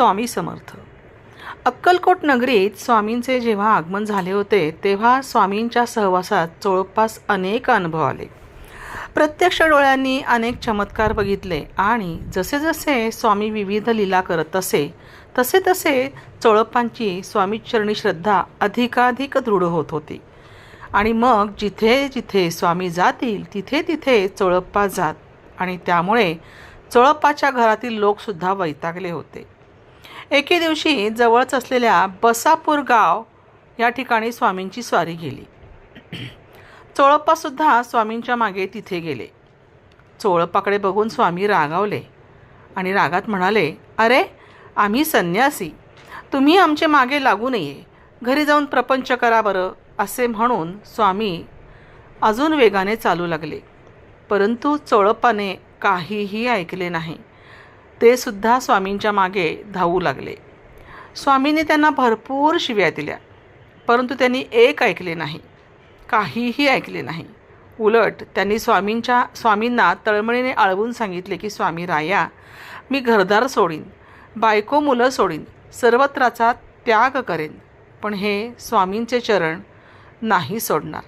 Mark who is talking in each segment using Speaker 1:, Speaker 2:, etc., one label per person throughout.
Speaker 1: स्वामी समर्थ. अक्कलकोट नगरीत स्वामींचे जेव्हा आगमन झाले होते तेव्हा स्वामींच्या सहवासात जवळपास अनेक अनुभव आले. प्रत्यक्ष डोळ्यांनी अनेक चमत्कार बघितले आणि जसे जसे स्वामी विविध लीला करत असे तसे तसे चोळप्पांची स्वामीचरणी श्रद्धा अधिकाधिक दृढ होत होती. आणि मग जिथे जिथे स्वामी जातील तिथे तिथे चोळप्पा जात आणि त्यामुळे चोळप्पाच्या घरातील लोकसुद्धा वैतागले होते. एके दिवशी जवळच असलेल्या बसापूर गाव या ठिकाणी स्वामींची स्वारी गेली. चोळप्पासुद्धा स्वामींच्या मागे तिथे गेले. चोळप्पाकडे बघून स्वामी रागावले आणि रागात म्हणाले अरे आम्ही संन्यासी. तुम्ही आमचे मागे लागू नये. घरी जाऊन प्रपंच करा बरं असे म्हणून स्वामी अजून वेगाने चालू लागले. परंतु चोळप्पाने काहीही ऐकले नाही. ते सुद्धा स्वामींच्या मागे धावू लागले. स्वामींनी त्यांना भरपूर शिव्या दिल्या परंतु त्यांनी एक ऐकले नाही काहीही ऐकले नाही. उलट त्यांनी स्वामींच्या स्वामींना तळमळीने आळवून सांगितले की स्वामी राया मी घरदार सोडीन बायको मुलं सोडीन सर्वत्राचा त्याग करेन पण हे स्वामींचे चरण नाही सोडणार.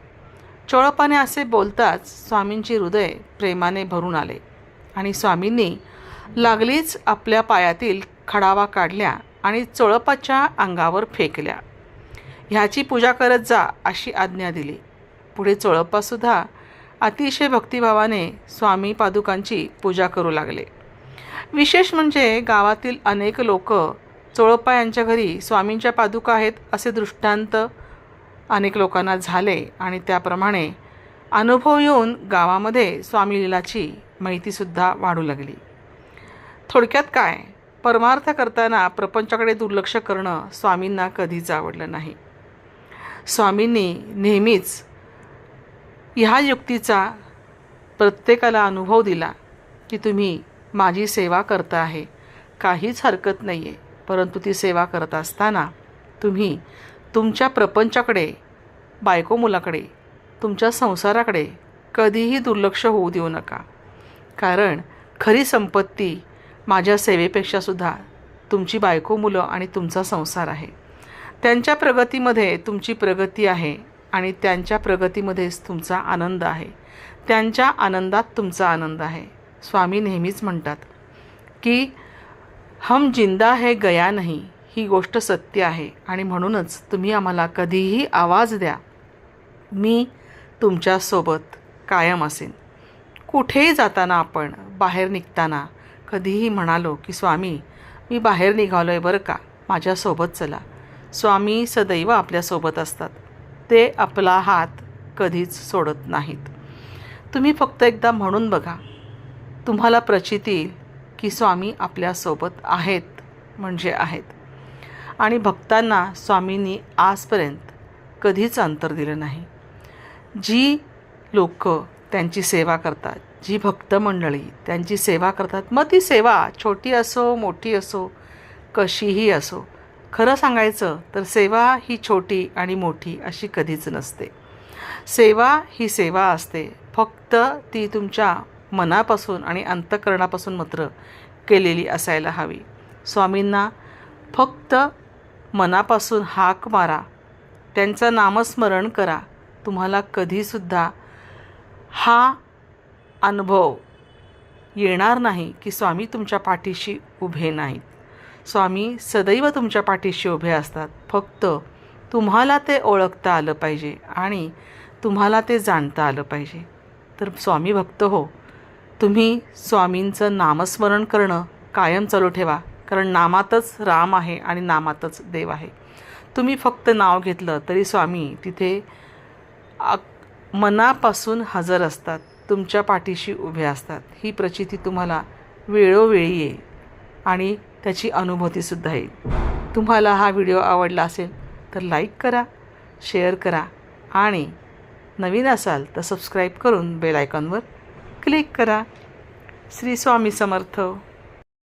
Speaker 1: चोळपाने असे बोलताच स्वामींची हृदय प्रेमाने भरून आले आणि स्वामींनी लागलीच आपल्या पायातील खडावा काढल्या आणि चोळपाच्या अंगावर फेकल्या. ह्याची पूजा करत जा अशी आज्ञा दिली. पुढे चोळप्पासुद्धा अतिशय भक्तिभावाने स्वामी पादुकांची पूजा करू लागले. विशेष म्हणजे गावातील अनेक लोक चोळप्पा यांच्या घरी स्वामींच्या पादुका आहेत असे दृष्टांत अनेक लोकांना झाले आणि त्याप्रमाणे अनुभव येऊन गावामध्ये स्वामी लीलाची माहितीसुद्धा वाढू लागली. थोडक्यात काय? परमार्थ करताना प्रपंचाकडे दुर्लक्ष करणं स्वामींना कधीच आवडलं नाही. स्वामींनी नेहमीच ह्या युक्तीचा प्रत्येकाला अनुभव दिला की तुम्ही माझी सेवा करता आहे. काहीच हरकत नाही आहे परंतु ती सेवा करत असताना तुम्ही तुमच्या प्रपंचाकडे बायको मुलाकडे तुमच्या संसाराकडे कधीही दुर्लक्ष होऊ देऊ नका. कारण खरी संपत्ती माझ्या सेवेपेक्षासुद्धा तुमची बायको मुलं आणि तुमचा संसार आहे. त्यांच्या प्रगतीमध्ये तुमची प्रगती आहे आणि त्यांच्या प्रगतीमध्येच तुमचा आनंद आहे. त्यांच्या आनंदात तुमचा आनंद आहे. स्वामी नेहमीच म्हणतात की हम जिंदा है गया नाही. ही गोष्ट सत्य आहे आणि म्हणूनच तुम्ही आम्हाला कधीही आवाज द्या. मी तुमच्यासोबत कायम असेन. कुठेही जाताना आपण बाहेर निघताना कधीही म्हणालो की स्वामी मी बाहेर निघालो आहे बरं का? माझ्यासोबत चला. स्वामी सदैव आपल्यासोबत असतात. ते आपला हात कधीच सोडत नाहीत. तुम्ही फक्त एकदा म्हणून बघा. तुम्हाला प्रचित येईल की स्वामी आपल्यासोबत आहेत म्हणजे आहेत. आणि भक्तांना स्वामींनी आजपर्यंत कधीच अंतर दिलं नाही. जी लोक त्यांची सेवा करतात जी भक्त मंडळी त्यांची सेवा करतात. मग ती सेवा छोटी असो मोठी असो कशीही असो खरं सांगायचं तर सेवा ही छोटी आणि मोठी अशी कधीच नसते. सेवा ही सेवा असते. फक्त ती तुमच्या मनापासून आणि अंतकरणापासून मात्र केलेली असायला हवी. स्वामींना फक्त मनापासून हाक मारा. त्यांचं नामस्मरण करा. तुम्हाला कधीसुद्धा हा अनुभव येणार नाही की स्वामी तुमच्या पाठीशी उभे नाहीत. स्वामी सदैव तुमच्या पाठीशी उभे असतात. फक्त तुम्हाला ते ओळखता आलं पाहिजे आणि तुम्हाला ते जाणता आलं पाहिजे. तर स्वामी भक्त हो तुम्ही स्वामींचं नामस्मरण करणं कायम चालू ठेवा कारण नामातच राम आहे आणि नामातच देव आहे. तुम्ही फक्त नाव घेतलं तरी स्वामी तिथे मनापासून हजर असतात. तुमच्या पाठीशी उभे असतात. ही प्रचिती तुम्हाला वेळोवेळी येईल आणि त्याची अनुभूतीसुद्धा येईल. तुम्हाला हा व्हिडिओ आवडला असेल तर लाईक करा शेअर करा आणि नवीन असाल तर सबस्क्राईब करून बेल आयकॉनवर क्लिक करा. श्री स्वामी समर्थ.